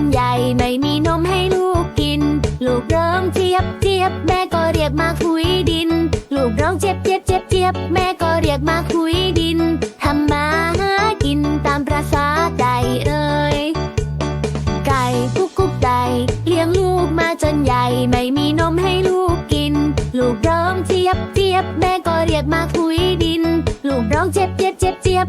นใหญ่ไม่มีนมให้ลูกกิน ลูกร้องเจี๊ยบเจี๊ยบแม่ก็เรียกมาคุยดิน ลูกร้องเจ็บเจ็บเจ็บเจ็บแม่ก็เรียกมาคุยดินทำมาหากินตามประษาไก่เอ่ยไก่กุ๊กกุ๊กไก่เลี้ยงลูกมาจนใหญ่ไม่มีนมให้ลูกกิน ลูกร้องเจี๊ยบเจี๊ยบแม่ก็เรียกมาคุยดิน ลูกร้องเจ็บเจ็บเจ็บเจ็บ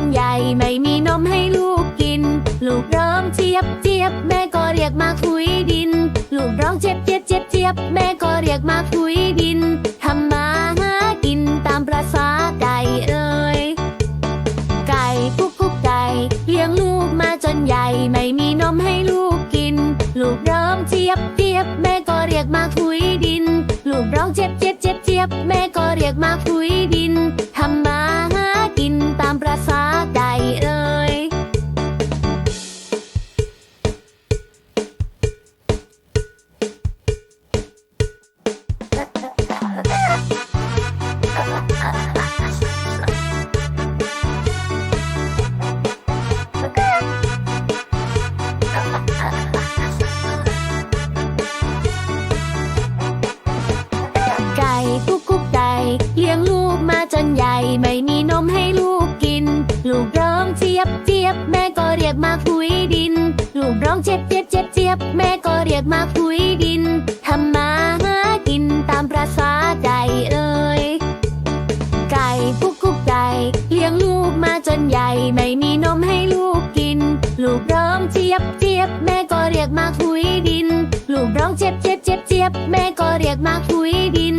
นใหญ่ไม่มีนมให้ลูกกิน ลูกร้องเจี๊ยบเจี๊ยบแม่ก็เรียกมาคุยดิน ลูกร้องเจ็บเจ็บเจ็บเจ็บแม่ก็เรียกมาคุยดินทำมาหากินตามประษาไก่เอ่ยไก่กุ๊กกุ๊กไก่เลี้ยงลูกมาจนใหญ่ไม่มีนมให้ลูกกิน ลูกร้องเจี๊ยบเจี๊ยบแม่ก็เรียกมาคุยดิน ลูกร้องเจ็บเจ็บ เจ็บเจ็บเจ็บเจ็บแม่ก็เรียกมาคุยดินทำมาหากินตามประษาไก่เอ่ยไก่กุ๊กกุ๊กไก่เลี้ยงลูกมาจนใหญ่ไม่มีนมให้ลูกกิน ลูกร้องเจี๊ยบเจี๊ยบแม่ก็เรียกมาคุยดิน ลูกร้องเจ็บเจ็บเจ็บเจ็บแม่ก็เรียกมาคุยดิน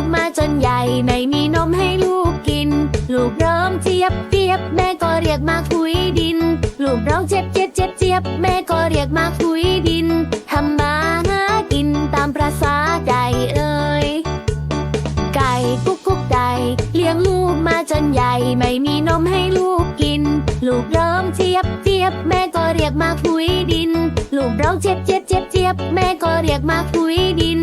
กมาจนใหญ่ไม่มีนมให้ลูกกิน ลูกร้องเจี๊ยบเจี๊ยบแม่ก็เรียกมาคุยดิน ลูกร้องเจ็บเจ็บเจ็บเจ็บแม่ก็เรียกมาคุยดินทำมาหากินตามประษาไก่เอ่ยไก่กุ๊กกุ๊กไก่เลี้ยงลูกมาจนใหญ่ไม่มีนมให้ลูกกิน ลูกร้องเจี๊ยบเจี๊ยบแม่ก็เรียกมาคุยดิน ลูกร้องเจ็บเจ็บเจ็บเจ็บแม่ก็เรียกมาคุยดิน